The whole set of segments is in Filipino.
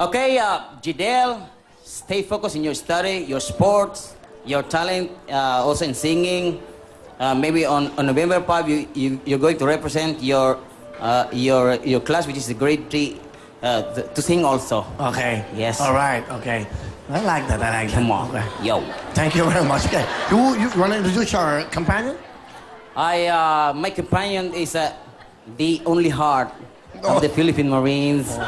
Okay, uh, Jidel, stay focused in your study, your sports, your talent, uh, also in singing. Uh, maybe on, on November 5, you, you, you're going to represent your, uh, your, your class, which is the grade 3, uh, th- to sing also. Okay. Yes. All right. Okay. I like that. I like that. Come on. Okay. Yo. Thank you very much. Okay. You, you want to introduce your companion? I, uh, my companion is uh, the only heart Oh. of the Philippine Marines.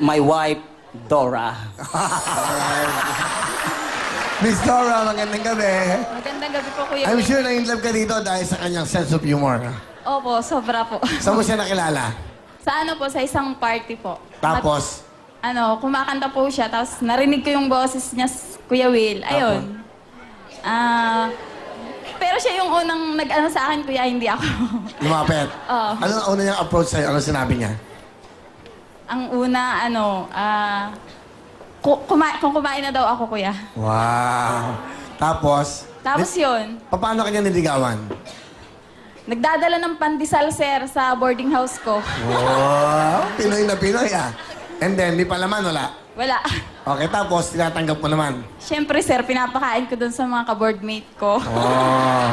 My wife, Dora. Miss Dora, magandang gabi. Magandang gabi po, Kuya I'm sure na in love ka dito dahil sa kanyang sense of humor. Opo, sobra po. Saan mo siya nakilala? sa ano po, sa isang party po. Tapos? At, ano, kumakanta po siya, tapos narinig ko yung boses niya, Kuya Will. Ayun. Ah... pero siya yung unang nag-ano sa akin, Kuya, hindi ako. Lumapit. Oo. Ano ang una niyang approach sa'yo? Ano sinabi niya? Ang una, ano, ah... ku- kuma- kung kumain na daw ako, Kuya. Wow. Tapos? Tapos yun, Pa- Paano kanya niligawan? nagdadala ng pandesal, sir, sa boarding house ko. Wow. Pinoy na Pinoy ah. And then, di pa laman, wala. Wala. Okay, tapos tinatanggap mo naman. Siyempre, sir, pinapakain ko dun sa mga ka-boardmate ko. Oh.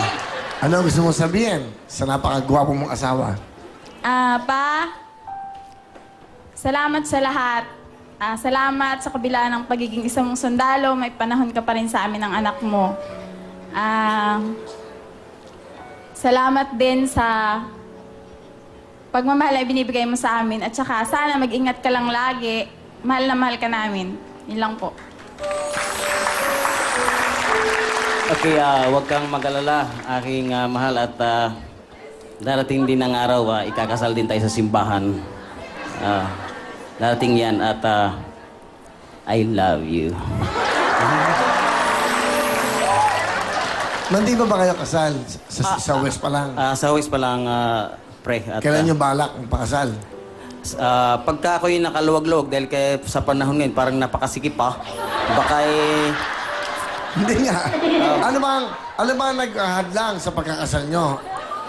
Ano gusto mong sabihin sa napakagwapo mong asawa? Ah, pa, salamat sa lahat. Ah, salamat sa kabila ng pagiging isang mong sundalo, may panahon ka pa rin sa amin ng anak mo. Ah, salamat din sa pagmamahal na binibigay mo sa amin. At saka, sana mag-ingat ka lang lagi. Mahal na mahal ka namin. Yun lang po. Okay, ah, huwag kang mag-alala, aking ah, mahal at ah, darating din ang araw, ah, ikakasal din tayo sa simbahan. Ah, darating yan at ah, I love you. Nandi ba ba kayo kasal? Sa, sa West pa lang. Ah, sa Huwes pa lang, ah, pre. At, Kailan ah, nyo balak ang pakasal? ah, pagka ako'y nakaluwag-luwag dahil kay, sa panahon ngayon parang napakasikip pa, baka eh, Hindi nga. ano bang, ano bang naghahadlang sa pagkakasal nyo?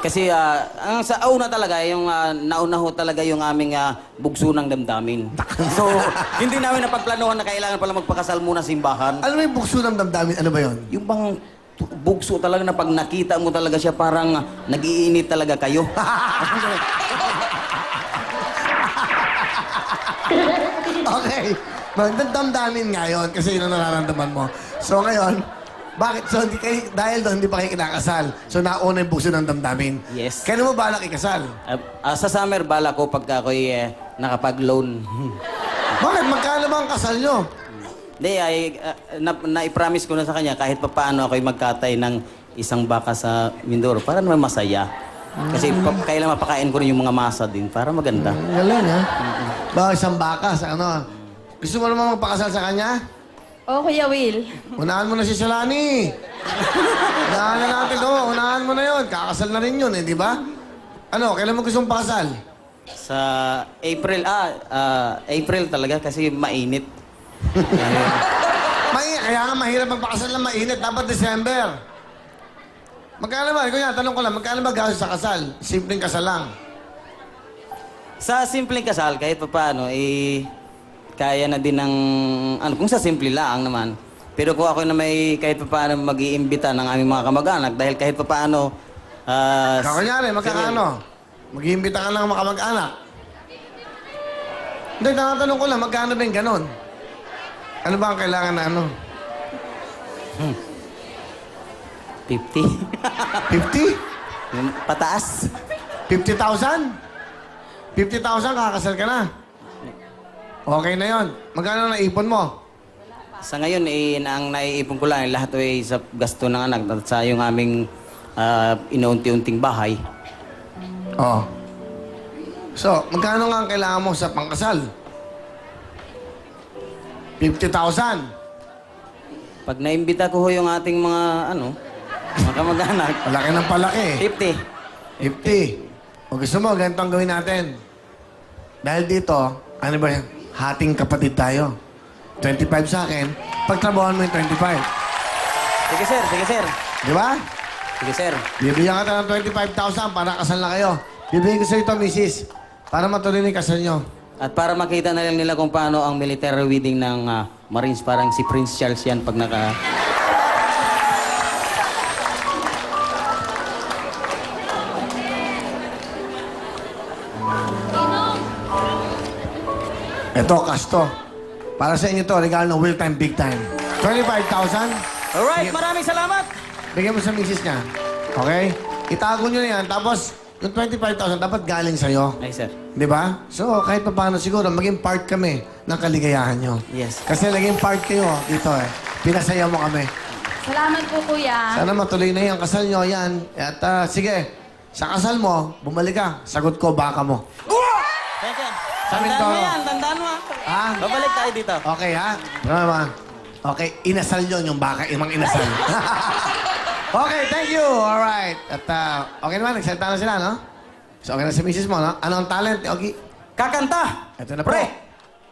Kasi ah, ang sa una talaga, yung ah, nauna ho talaga yung aming ah, bugso ng damdamin. So, hindi namin napagplanuhan na kailangan pala magpakasal muna sa simbahan. Ano yung bukso ng damdamin? Ano ba yon? Yung bang bugso talaga na pag nakita mo talaga siya parang ah, nag-iinit talaga kayo. okay. Magdadamdamin nga yun kasi yun ang nararamdaman mo. So ngayon, bakit? So hindi kayo, dahil doon hindi pa kayo kinakasal. So nauna yung bukso ng damdamin. Yes. Kailan mo balak ikasal? Ah, ah, sa summer, bala ko pagka ako'y eh, nakapag-loan. Bakit? Magkano ba ang kasal nyo? Hindi, ay, ah, na, na-promise ko na sa kanya kahit pa paano ako'y magkatay ng isang baka sa Mindoro para naman masaya. Kasi pa, kailan mapakain ko rin yung mga masa din para maganda. Galing, ha? Baka isang baka sa ano. Gusto mo naman magpakasal sa kanya? Oh, Kuya Will. Unahan mo na si Shalani. Unahan na natin, oh. Unahan mo na yun. Kakasal na rin yun, eh, di ba? Ano, kailan mo gusto mong pakasal? Sa April, ah, ah, April talaga kasi mainit. May, kaya nga mahirap magpakasal ng mainit. Dapat December. Magkano ba? Kuya, tanong ko lang, magkano ba gastos sa kasal? Simpleng kasal lang. Sa simpleng kasal, kahit pa paano, eh, kaya na din ng, ano, kung sa simple lang naman. Pero kung ako na may kahit pa paano mag-iimbita ng aming mga kamag-anak, dahil kahit pa paano, ah, Kakanyari, magkakano? Mag-iimbita ka ng makamag-anak. Hindi, tinatanong ko lang, magkano ba yung ganon? Ano ba ang kailangan na ano? 50. 50? Yung Pataas. 50,000? 50,000, kakasal ka na. Okay na yon. Magkano na ipon mo? Sa ngayon, eh, na- ang naiipon ko lang, eh, lahat ay sa gasto ng anak at sa yung aming ah, inuunti-unting bahay. Oh. So, magkano nga ang kailangan mo sa pangkasal? 50,000. Pag naimbita ko ho yung ating mga, ano, mga kamag-anak, Palaki ng palaki. 50. 50. O gusto mo, ganito ang gawin natin. Dahil dito, ano ba yan? Hating kapatid tayo. 25 sa akin, pagtrabahoan mo yung 25. Sige sir, sige sir. Di ba? Sige sir. Bibigyan ka ng 25,000 para kasal na kayo. Bibigyan ko sa ito, misis. Para matuloy na yung kasal nyo. At para makita na lang nila kung paano ang military wedding ng ah, Marines, parang si Prince Charles yan pag naka... Ito, kasto. Para sa inyo to, regalo ng Will Time Big Time. 25,000. Alright, maraming salamat! Bigyan mo sa misis niya. Okay? Itago nyo na yan. Tapos, yung 25,000 dapat galing sa'yo. Ay, sir. Di ba? So, kahit pa paano siguro, maging part kami ng kaligayahan nyo. Yes. Kasi naging part kayo dito eh. Pinasaya mo kami. Salamat po, kuya. Sana matuloy na yung kasal nyo, yan. At ah, sige, sa kasal mo, bumalik ka. Sagot ko, baka mo. Teka, Sa tandaan mo yan, tandaan mo. Ha? Babalik tayo dito. Okay, ha? Tama. Okay, inasal yun yung baka, imang inasal. okay, thank you. Alright. At ah, okay naman, nagsalita na sila, no? So, okay na si misis mo, no? Ano ang talent ni Ogie? Kakanta! Ito na po. Pre!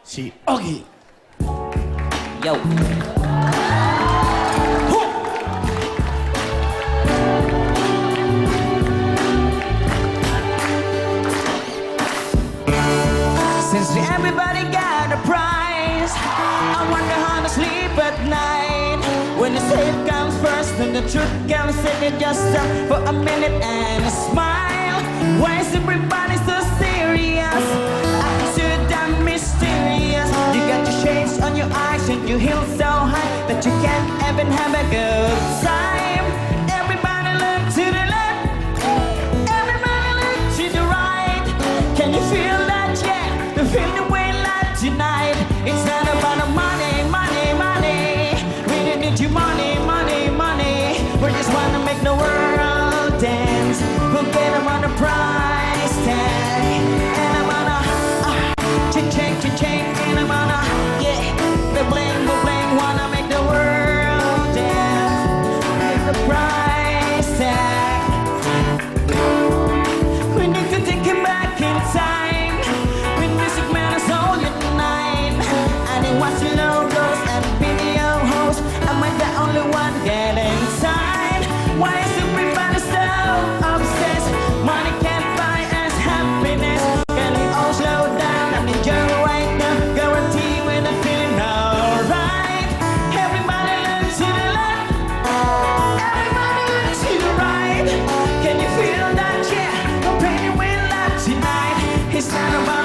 Si Ogie. Yo! Hate comes first and the truth comes second, just stop for a minute and smile. Why is everybody so serious? So damn mysterious. You got your shades on your eyes and you heels so high that you can't even have a good It's not about